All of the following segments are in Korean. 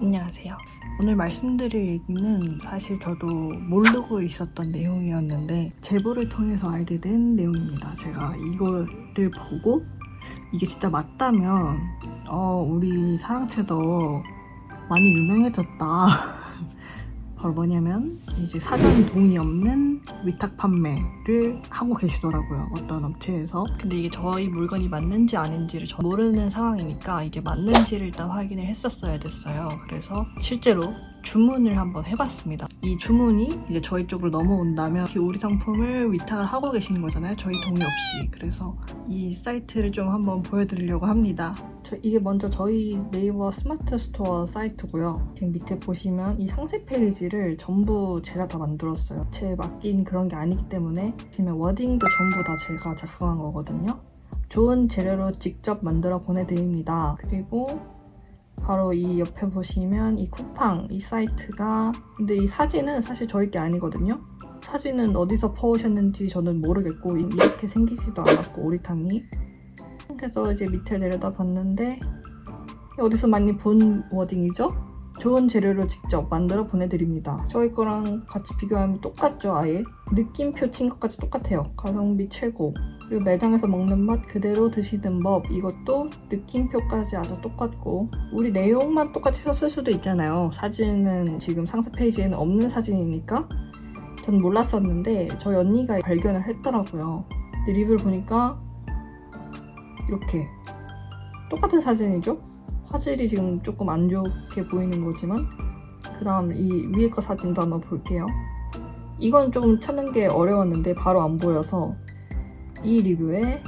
안녕하세요. 오늘 말씀드릴 얘기는 사실 저도 모르고 있었던 내용이었는데 제보를 통해서 알게 된 내용입니다. 제가 이거를 보고 이게 진짜 맞다면 어 우리 사랑채도 많이 유명해졌다. 바로 뭐냐면 이제 사전 동의 없는 위탁 판매를 하고 계시더라고요. 어떤 업체에서. 근데 이게 저희 물건이 맞는지 아닌지를 저 모르는 상황이니까 이게 맞는지를 일단 확인을 했었어야 됐어요. 그래서 실제로 주문을 한번 해봤습니다. 이 주문이 이제 저희 쪽으로 넘어온다면 이 우리 상품을 위탁을 하고 계시는 거잖아요. 저희 동의 없이. 그래서 이 사이트를 좀 한번 보여드리려고 합니다. 저 이게 먼저 저희 네이버 스마트 스토어 사이트고요. 지금 밑에 보시면 이 상세 페이지를 전부 제가 다 만들었어요. 제 맡긴 그런 게 아니기 때문에 지금 워딩도 전부 다 제가 작성한 거거든요. 좋은 재료로 직접 만들어 보내드립니다. 그리고 바로 이 옆에 보시면 이 쿠팡 이 사이트가 근데 이 사진은 사실 저희 게 아니거든요. 사진은 어디서 퍼오셨는지 저는 모르겠고 이렇게 생기지도 않았고 오리탕이 그래서 이제 밑에 내려다 봤는데 어디서 많이 본 워딩이죠? 좋은 재료로 직접 만들어 보내드립니다. 저희 거랑 같이 비교하면 똑같죠, 아예? 느낌표 친 것까지 똑같아요. 가성비 최고. 그리고 매장에서 먹는 맛 그대로 드시는 법 이것도 느낌표까지 아주 똑같고 우리 내용만 똑같이 썼을 수도 있잖아요. 사진은 지금 상세 페이지에는 없는 사진이니까 전 몰랐었는데 저희 언니가 발견을 했더라고요. 리뷰를 보니까 이렇게 똑같은 사진이죠? 화질이 지금 조금 안 좋게 보이는 거지만 그 다음 이 위에 거 사진도 한번 볼게요. 이건 좀 찾는 게 어려웠는데 바로 안 보여서 이 리뷰에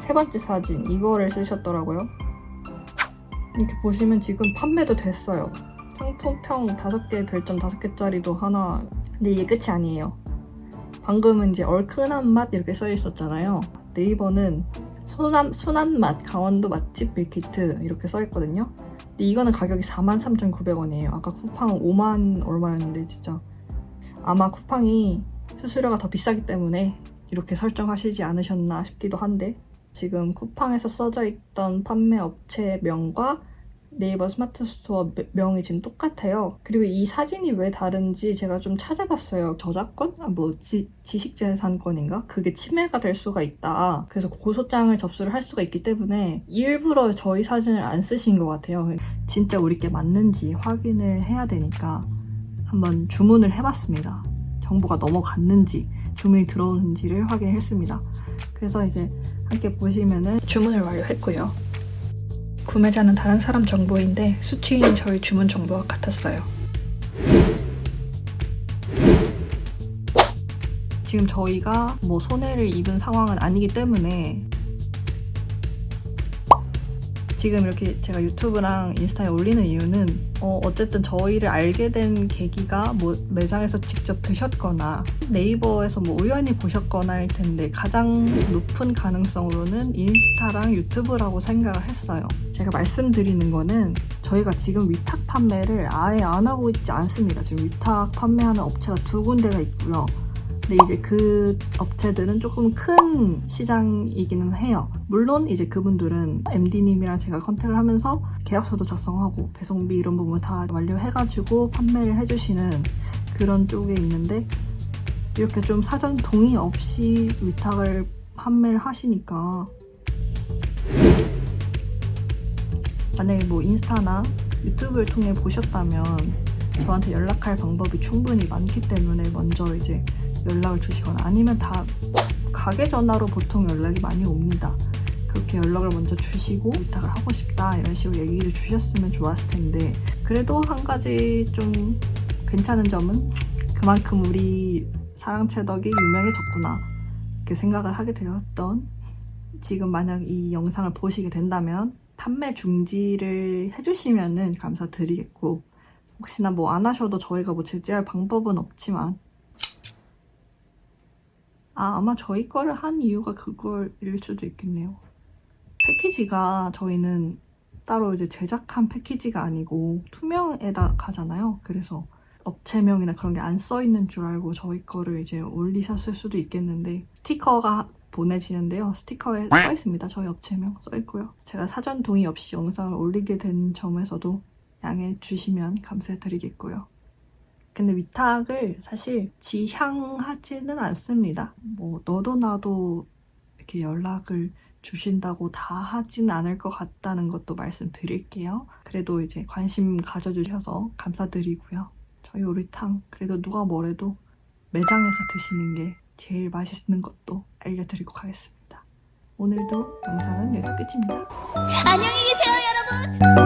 세 번째 사진 이거를 쓰셨더라고요. 이렇게 보시면 지금 판매도 됐어요. 상품평 5개, 별점 5개짜리도 하나. 근데 이게 끝이 아니에요. 방금은 이제 얼큰한 맛 이렇게 써 있었잖아요. 네이버는 순한, 순한 맛, 강원도 맛집 밀키트 이렇게 써 있거든요. 근데 이거는 가격이 43,900원이에요. 아까 쿠팡 5만 얼마였는데 진짜 아마 쿠팡이 수수료가 더 비싸기 때문에 이렇게 설정하시지 않으셨나 싶기도 한데 지금 쿠팡에서 써져 있던 판매 업체 명과 네이버 스마트 스토어 명이 지금 똑같아요. 그리고 이 사진이 왜 다른지 제가 좀 찾아봤어요. 저작권? 아, 뭐 지, 지식재산권인가? 그게 침해가 될 수가 있다. 그래서 고소장을 접수를 할 수가 있기 때문에 일부러 저희 사진을 안 쓰신 것 같아요. 진짜 우리께 맞는지 확인을 해야 되니까 한번 주문을 해봤습니다. 정보가 넘어갔는지 주문이 들어오는지를 확인했습니다. 그래서 이제 함께 보시면은 주문을 완료했고요. 구매자는 다른 사람 정보인데 수취인이 저희 주문 정보와 같았어요. 지금 저희가 뭐 손해를 입은 상황은 아니기 때문에 지금 이렇게 제가 유튜브랑 인스타에 올리는 이유는 어, 어쨌든 저희를 알게 된 계기가 뭐 매장에서 직접 드셨거나 네이버에서 뭐 우연히 보셨거나일 텐데 가장 높은 가능성으로는 인스타랑 유튜브라고 생각을 했어요. 제가 말씀드리는 거는 저희가 지금 위탁 판매를 아예 안 하고 있지 않습니다. 지금 위탁 판매하는 업체가 두 군데가 있고요. 근데 이제 그 업체들은 조금 큰 시장이기는 해요. 물론 이제 그분들은 MD님이랑 제가 컨택을 하면서 계약서도 작성하고 배송비 이런 부분 다 완료해가지고 판매를 해주시는 그런 쪽에 있는데 이렇게 좀 사전 동의 없이 위탁을 판매를 하시니까 만약에 뭐 인스타나 유튜브를 통해 보셨다면 저한테 연락할 방법이 충분히 많기 때문에 먼저 이제 연락을 주시거나 아니면 다 가게 전화로 보통 연락이 많이 옵니다. 그렇게 연락을 먼저 주시고 부탁을 하고 싶다 이런 식으로 얘기를 주셨으면 좋았을 텐데 그래도 한 가지 좀 괜찮은 점은 그만큼 우리 사랑채덕이 유명해졌구나 이렇게 생각을 하게 되었던 지금 만약 이 영상을 보시게 된다면 판매 중지를 해주시면은 감사드리겠고 혹시나 뭐 안 하셔도 저희가 뭐 제재할 방법은 없지만 아, 아마 저희 거를 한 이유가 그걸일 수도 있겠네요. 패키지가 저희는 따로 이제 제작한 패키지가 아니고 투명에다 가잖아요. 그래서 업체명이나 그런 게 안 써 있는 줄 알고 저희 거를 이제 올리셨을 수도 있겠는데 스티커가 보내지는데요. 스티커에 써 있습니다. 저희 업체명 써 있고요. 제가 사전 동의 없이 영상을 올리게 된 점에서도 양해 주시면 감사드리겠고요. 근데 위탁을 사실 지향하지는 않습니다. 뭐 너도 나도 이렇게 연락을 주신다고 다 하진 않을 것 같다는 것도 말씀드릴게요. 그래도 이제 관심 가져주셔서 감사드리고요. 저희 오리탕 그래도 누가 뭐래도 매장에서 드시는 게 제일 맛있는 것도 알려드리고 가겠습니다. 오늘도 영상은 여기서 끝입니다. 안녕히 계세요, 여러분.